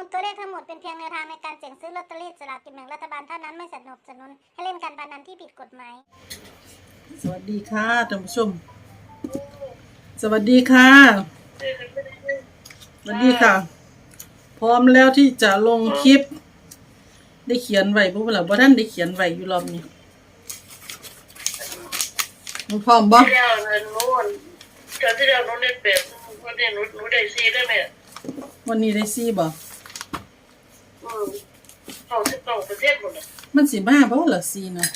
มูลตัวเลขทั้งหมดเป็นเพียงแนวทางในการเสี่ยงซื้อลอตเตอรี่สลากกินแบ่งรัฐบาลเท่านั้นไม่สนับสนุนให้เล่นการพนันที่ผิดกฎหมาย สวัสดีค่ะท่านผู้ชม สวัสดีค่ะ สวัสดีค่ะ พร้อมแล้วที่จะลงคลิป ได้เขียนไว้บ่เปล่าบ่ท่านได้เขียนไว้อยู่รอบนี้มึงพร้อมบ่ที่แล้วเงินนู้นเจอที่แล้วนู้นได้เป็ดวันนี้หนูหนูได้ซีได้ไหมวันนี้ได้ซี่บ่ อืมเขาสิบสองประเทศหมดเลยมันสิมาบ่ล่ะซี่นะ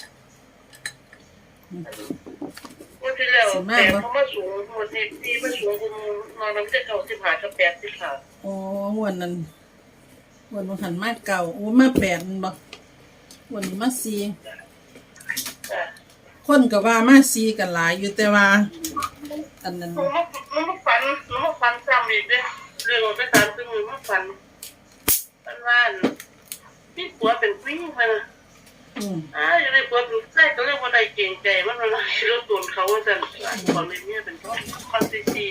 วันที่แล้วสิบห้าแปดบ่เขามาสูงวันนี้ซีมาสูงคุณนอนน้ำเจ็ดเก้าสิบห้ากับแปดสิบห้าอ๋อวันนั้นวันมันหันมาเก่าโอ้มาแปดมันบ่วันนี้มาซี่จ้ะคนก็ว่ามาซี่กันหลายอยู่แต่ว่า อันนั้นหนูมาหนูมาฝันหนูมาฝันซ้ำอีกเด้เรื่องไปตามซึ่งหนูมาฝัน ฝันว่าพี่ผัวเป็นผู้หญิงมานะอืมอ่าอยู่ในผัวเป็นใส่ก็เรียกว่าใดเก่งใจมันอะไรรถตูนเขาว่าจะขอเลยเนี่ยเป็นคอนซีซี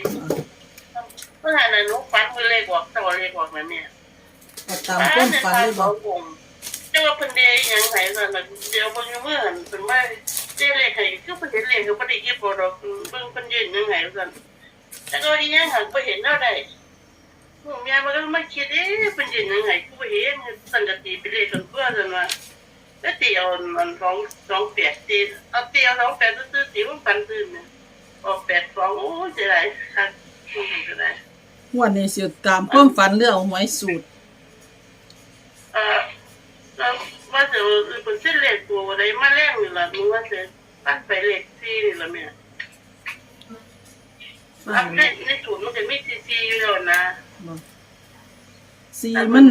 เมื่อไหร่หนูฝันมือเลขออกตัวเลขออกนะเนี่ยเอาตามความฝันเลยบ่เจ้าว่าเพิ่นเดียยังไงล่ะมันเดี๋ยวเพิ่นเมื่อหันเป็นว่าเจ้าเลขให้คือเพิ่นเห็นเลขคือบ่ได้เก็บบ่ดอกเบิ่งเพิ่นยืนยังไงซั่นแต่ก็อีหยังหันบ่เห็นเท่าใด หนูแม่มันก็มาคิดเอ๊ะเพิ่นยืนยังไงกูบ่เห็นสังกตีไปเลขกันเพื่อซั่นว่าแล้วตีเอาอันสองสองแปดตีเอาตีเอาสองแปดซื้อๆตีมันฝันตื่นเนี่ยออกแปดสองโอ้ยจะได้ครับจะได้งวันนี้สิตามความฝันเรื่องหวยสูตรเอ่อแล้วว่าจะเป็นเส้นเหล็กตัวอะไรมาแรงนี่ล่ะมึงว่าจะตั้งไปเหล็กซีนี่ล่ะแม่ฝัอันนในในศูนย์มันจะมีซีซีอยู่แล้วนะ บ่สีมัน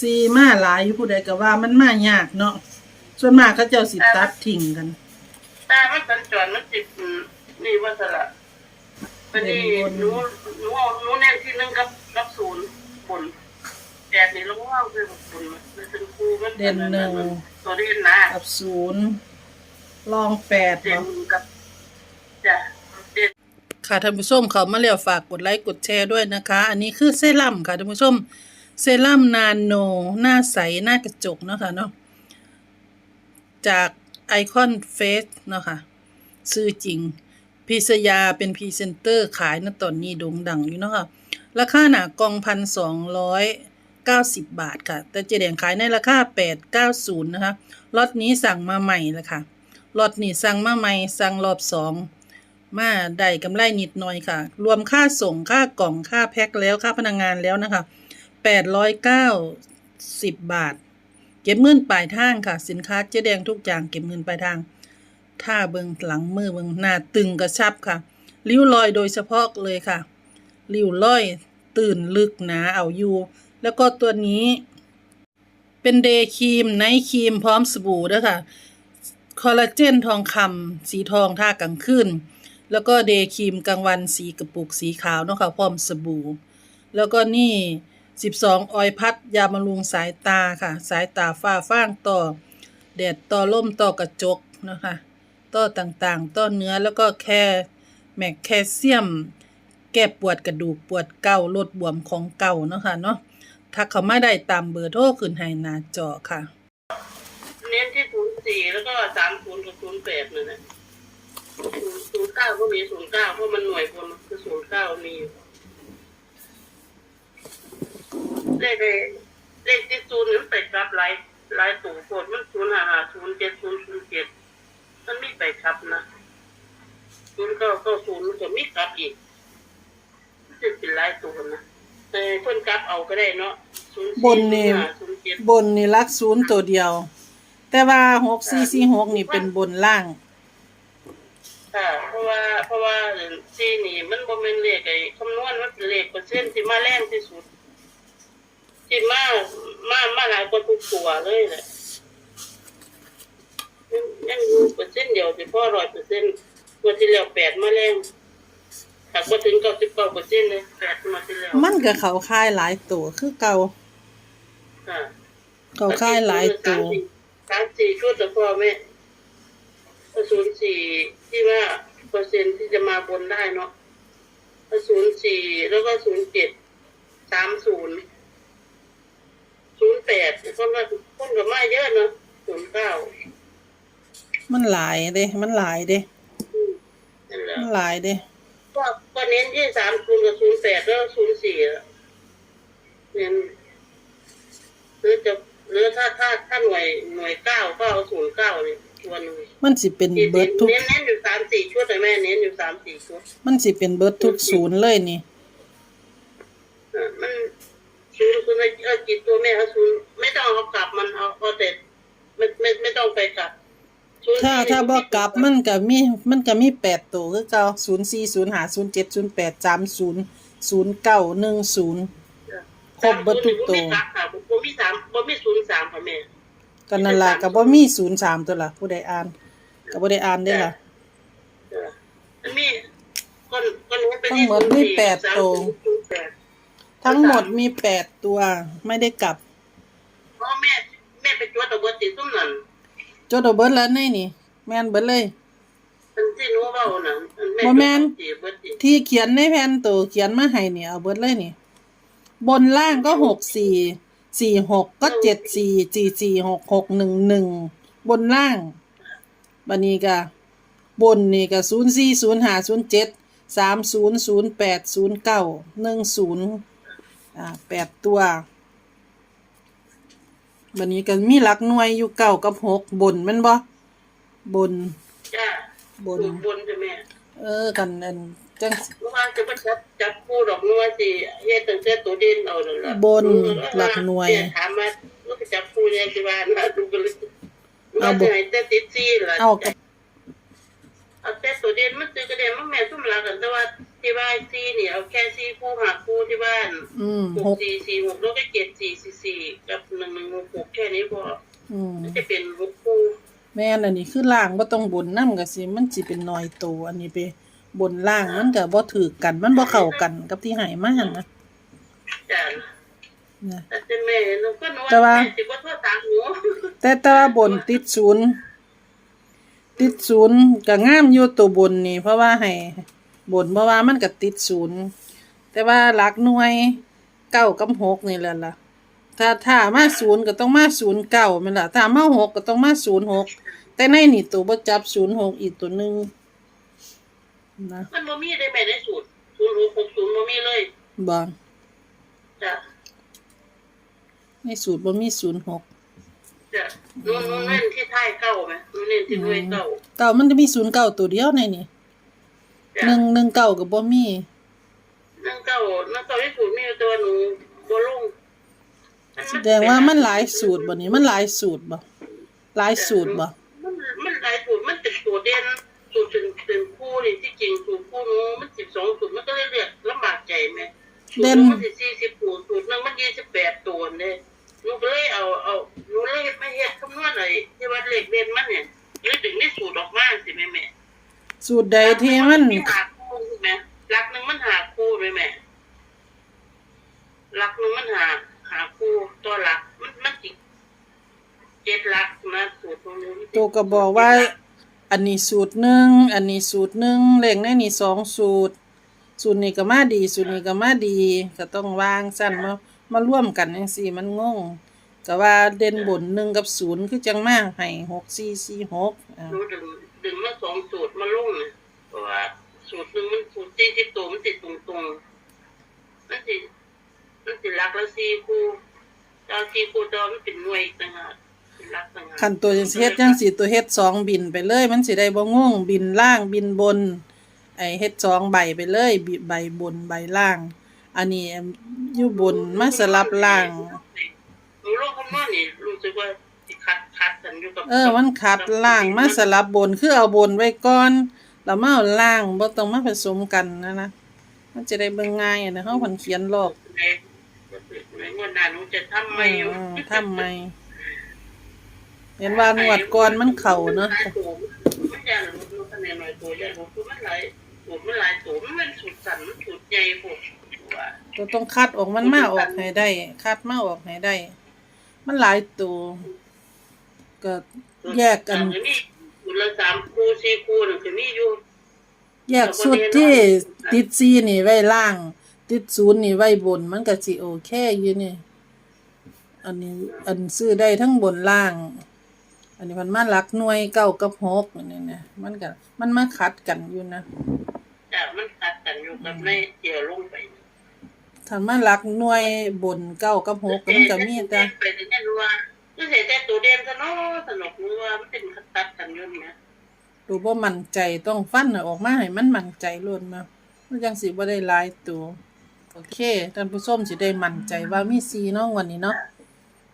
สีมาหลายอยู่ผู้ใดก็ว่ามันมายากเนาะส่วนมากเขาเจ้าสิตัดทิ้งกัน ตามันสัญจรมันจิบนี่ว่าสละวันนี้หนูหนูเอาหนูแน่นที่หนึงกับกับศูนย์บนแดดนี่ลงว่างคือบนมันเป็นครูมันตัวเด่นนะกับศูนย์ลองแปดเด่นเนาะกับจ้ะเด่น ค่ะท่านผู้ชมเขามาแล้วฝากกดไลค์กดแชร์ด้วยนะคะ อันนี้คือเซรั่มค่ะท่านผู้ชม เซรั่มนานโน หน้าใสหน้ากระจกเนาะค่ะเนาะจากไอคอนเฟสเนาะค่ะซื้อจริงพิษยาเป็นพรีเซนเตอร์ขายณตอนนี้โด่งดังอยู่เนาะค่ะราคาหนากองพันสองร้อยเก้าสิบบาทค่ะ แต่เจแดงขายในราคาแปดเก้าศูนย์นะคะล็อตนี้สั่งมาใหม่เลยค่ะล็อตนี้สั่งมาใหม่สั่งรอบสอง มาได้กำไรนิดหน่อยค่ะ รวมค่าส่งค่ากล่องค่าแพ็คแล้วค่าพนักงงานแล้วนะคะแปดร้อยเก้าสิบบาท เก็บเงินปลายทางค่ะ สินค้าเจ๊แดงทุกอย่างเก็บเงินปลายทางถ้าเบิงหลังมือเบิงหน้าตึงกระชับค่ะ ริ้วรอยโดยเฉพาะเลยค่ะ ริ้วรอยตื่นลึกหนาเอาอยู่ แล้วก็ตัวนี้ เป็นเดย์ครีมไนท์ครีมพร้อมสบู่ด้วยค่ะ คอลลาเจนทองคำสีทองท่ากลางคืน แล้วก็เดย์ครีมกลางวันสีกระปุกสีขาวเนาะค่ะพร้อมสบู่ แล้วก็นี่ 12 ออยพัดยาบำรุงสายตาค่ะ สายตาฝ้าฟ้างต่อ แดดต่อล่มต่อกระจกนะคะต่อต่างๆ ต่อเนื้อแล้วก็แค่แมกแคลเซียม แก้ปวดกระดูกปวดเก่าลดบวมของเก่าเนาะค่ะเนาะทักเขาไมาได้ตามเบอร์โทรขึ้นให้หน้าจอค่ะ เน้นที่ศูนย์สี่แล้วก็สามศูนย์กับศูนย์แปดนั่นแหละ ศูนย์เก้าก็มีศูนย์เก้าเพราะมันหน่วยบนคือศูนย์เก้ามีอยู่เลขเลขที่ศูนย์นั้นไปครับหลายหลายตัวโคตรมันศูนย์ห้าห้าศูนย์เจ็ดศูนย์ศูนย์เจ็ดมันมีไปครับนะศูนย์เก้าก้าศูนย์มันจะมีกลับอีกมันจะเป็นหลายตัวนะแต่เพิ่นกลับเอาก็ได้เนาะศูนย์บนนี่ศูนย์เจ็ด บนนี่ลักศูนย์ตัวเดียว แต่ว่าหกสี่สี่หกนี่เป็นบนล่าง ค่ะ เพราะว่าเพราะว่าซีนี่ มันบ่แม่นเลขไอ้คำนวณมันเป็นเลขเปอร์เซ็นต์ที่มาแรงที่สุดที่มามามาหลายกว่าทุกตัวเลยแหละยังยังอยู่เปอร์เซ็นต์เดียวที่พอร้อยเปอร์เซ็นต์ตัวที่แล้วแปดมาแรงหากว่าถึงเก้าสิบเก้าเปอร์เซ็นต์เลยแปดมาที่แล้วมันก็เขาค่ายหลายตัวคือเก่าค่ะเขาค่ายหลายตัวสามสี่ชุดแต่พ่อแม่ ศูนย์สี่ที่ว่าเปอร์เซ็นต์ที่จะมาบนได้เนาะศูนย์สี่แล้วก็ศูนย์เจ็ดสามศูนย์คนก็คนก็มาเยอะเนาะศูนย์เก้ามันหลายเด้ มันหลายเด้นั่นแหละมันหลายเด้ ก็ก็เน้นที่สามศูนย์กับศูนย์แปดแล้วศูนย์สี่อะเน้นหรือจะหรือถ้าถ้าถ้าหน่วยหน่วยเก้าก็เอาศูนย์เก้าเนี่ย ตัวหนึงมันสิเป็นที่เบิดทุก เน้นเน้นอยู่สามสี่ชุดเลยแม่เน้นอยู่สามสี่ชุดมันสิเป็นเบิดทุกศูนย์เลยนี่อะมันศูนย์คือเออจิตตัวแม่เอาศูนย์ไม่ต้องเอากลับมันเอาเอาแต่ไม่ไม่ไม่ต้องไปกลับศูนย์ถ้าสี่ถ้าบ่กลับมันก็มีมันก็มีแปดตัวคือเก่าศูนย์สี่ศูนย์ห้าศูนย์เจ็ดศูนย์แปดสามศูนย์ศูนย์เก้าหนึ่งศูนย์ ครบเบิดทุกตัวบ่มีกลับค่ะบ่มีสามบ่มีศูนย์สามค่ะแม่ ก็นั่นล่ะก็บ่มีศูนย์สามตัวล่ะ ผู้ใดอ่านก็บ่ได้อ่านได้ล่ะมันมีคนคนนี้ไปทั้งหมดมีแปดตัวแปดทั้งหมดมีแปดตัวไม่ได้กลับเพราะแม่แม่ไปจวดตะบดติดซุ่มนั่นโจดเอาเบิดแล้วนี่นี่ แม่นเบิดเลยมันที่หนูเว้านั่นบ่แม่นติดเบิดติดที่เขียนในแผ่นตัวเขียนมาให้นี่เอาเบิดเลยนี่ บนล่างก็หกสี่ สี่หกก็เจ็ดสี่สี่สี่หกหกหนึ่งหนึ่งบนล่างบันนี้ก็บนนี่ก็ศูนย์สี่ศูนย์ห้าศูนย์เจ็ดสามศูนย์ศูนย์แปดศูนย์เก้าหนึ่งศูนย์อ่าแปดตัวบันนี้ก็มีหลักหน่วยอยู่เก้ากับหกบนแมันบ่บน จ้าบนสูตรบนใช่ไหม เออกันอัน จังเมื่อวานจะไปจับจับคู่ดอกนัวสิเฮ็ดตั้งแต่ตัวเด่นเอานั่นล่ะบนหลักหน่วยเถามมาว่าไปจับคู่เนี่ยสิว่านะดูกันเลยเอาเอาบ่บ่ให้แต่ติดซี่ล่ะเอากับเอาแต่ตัวเด่นมันซื้อกระเด็นมันแม่นซุ่มหลักกันแต่ว่าที่บ้านซี่นี่เอาแค่ซี่คู่หาคู่ที่บ้านอืมหหกกสี่สี่หกแล้วก็เจ็ดสี่สี่สี่กับหนึ่งหนึ่งหกหกแค่นี้พออืมมันจะเป็นหกคู่แม่นอันนี้คือล่างบ่ต้องบนนำก็สิมันสิเป็นน้อยโตอันนี้ไป บนล่างมันก็บ่ถือกัน มันบ่เข้ากันกับที่ให้มาหั่นนะจ้ะนะ แต่แม่หนูก็นึกแต่ว่าว่า แม่สิบ่โทษตามหนูแต่แต่ว่าบนติดศูนย์ติดศูนย์ก็งามอยู่ตัวบนนี่ เพราะว่าให้บนเพราะว่ามันก็ติดศูนย์แต่ว่าหลักหน่วยเก้ากับหกนี่แหละล่ะ ถ้าถ้ามาศูนย์ก็ต้องมาศูนย์เก้าแม่นล่ะถ้ามาหกก็ต้องมาศูนย์หกแต่ในนี่ตัวบ่จับศูนย์หกอีกตัวหนึง นะมันบ่มีได้แม่ในสูตรศูนย์หกหกศูนย์บ่มีเลยบ่จ้ะในสูตรบ่มีศูนย์หกจ้ะหนูหนูเน้นที่ท้ายเก้าไหมหนูเน้นที่หน่วยเก้าเก้ามันจะมีศูนย์เก้าตัวเดียวในนี่จ้ะหนึ่งหนึ่งเก้าก็บ่มีนั่งเก้านั่งเก้าที่สูตรมีอยู่ตัวหนูบ่ลงมันแสดงว่ามันหลายสูตรบ่นี่มันหลายสูตรบ่หลายสูตรบ่มันมันหลายสูตรมันเป็นตัวเด่นสูตรเป็นเป็น คู่นี่ที่จริงสูตรคู่หนูมันสิบสองสูตรมันก็เลยเรียกลำบากใจไหมสูตรหนึ่งมันสิสี่สิบตัวสูตรหนึ่งมันยี่สิบแปดตัวเนี่ยหนูก็เลยเอาเอาหนูเลยไม่เฮ็ดคำนวณอะไรที่ว่าเลขเด่นมันเนี่ยเลยถึงได้สูตรออกมาสิแม่แม่สูตรใดที่มันหาคู่ใช่ไหมหลักหนึ่งมันหาคู่ไหมแม่หลักหนึ่งมันหาหาคู่ตัวหลักมันมันจิเจ็ดหลักนะสูตรตรงนี้มันสิตัวก็บอกว่า อันนี้สูตรหนึ่งอันนี้สูตรหนึ่งเลขในนี่สองสูตร สูตรนี้ก็มาดี สูตรนี้ก็มาดี ก็ต้องวางสั้นมามาร่วมกันจังซี่มันงงก็ว่าเด่นบนหนึ่งกับศูนย์คือจังมากให้หกสี่สี่หกอ่าหนูดึงดึงมาสองสูตรมาลงเนี่ยเพราะว่าสูตรหนึ่งมันสูตรสี่สิบตัวมันติดตรงตรงๆมันติดมันติดหลักแล้วสี่คู่ดาวสี่คู่ดาวมันเป็นหน่วยอีกต่างหาก เป็นหลักต่างหากคันตัวจังสิเฮ็ดจังสิตัวเฮ็ดสองบินไปเลย มันสิได้บ่งงบินล่างบินบน ไอ้เฮ็ดสองใบไปเลยบิใบบนใบล่าง อันนี้อยู่บนมาสลับล่างหนูลงคำนวณนี่รู้สึกว่าสิคัดคัดกันอยู่กับเออมันขัดล่างมาสลับบนคือเอาบนไว้ก่อนแล้วมาเอาล่างบ่ต้องมาผสมกันนะนะมันจะได้เบิ่งง่ายอะนะเฮาพันเขียนรอบในในงวดหน้าหนูจะทำใหม่อยู่อืมทำไม เห็นว่างวดก่อนมันเข้าเนาะมันยากหนูคะแนนหน่อยตัวยากหนูคือมันหลายสูตรมันหลายสูตรมันเป็นสูตรสั้นมันสูตรใหญ่พวกว่าตัวต้องคัดออกมันมาออกให้ได้ คัดมาออกให้ได้ มันหลายตัวก็แยกกันสูตรนี่สูตรละสามคู่สี่คู่นึงคือมีอยู่แยกสุดที่ติดซีนี่ไว้ล่าง ติดศูนย์นี่ไว้บน มันก็สิโอเคอยู่นี่ อันนี้อันซื้อได้ทั้งบนล่าง อันนี้มันมาหลักหน่วยเก้ากับหกอันนี้นะมันก็มันมาขัดกันอยู่นะจ้ะมันตัดกันอยู่กับในเกี่ยวลงไปถ้ามาหลักหน่วยบนเก้ากับหกก็มันก็มีแต่ไปแต่เนี่ยรู้ว่าคือเสียแต่ตัวเด่นซะเนาะสนุกรู้ว่ามันเป็นตัดกันอยู่เนี่ยดูบ่มั่นใจต้องฟันน่ะออกมาให้มันมั่นใจล้วนมามันจังสิบ่ได้หลายตัว โอเคท่านผู้ชมสิได้มั่นใจว่ามีซีเนาะวันนี้เนาะ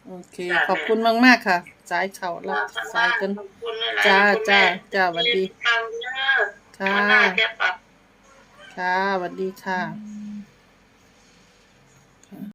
โอเค ขอบคุณมากๆค่ะสายเข่าแล้วสายกันขอบคุณหลยๆจ้าคุณแม่จ้าจ้าสวัสดีฟังเด้อค่ะวันหน้าจะปรับค่ะสวัสดีค่ะ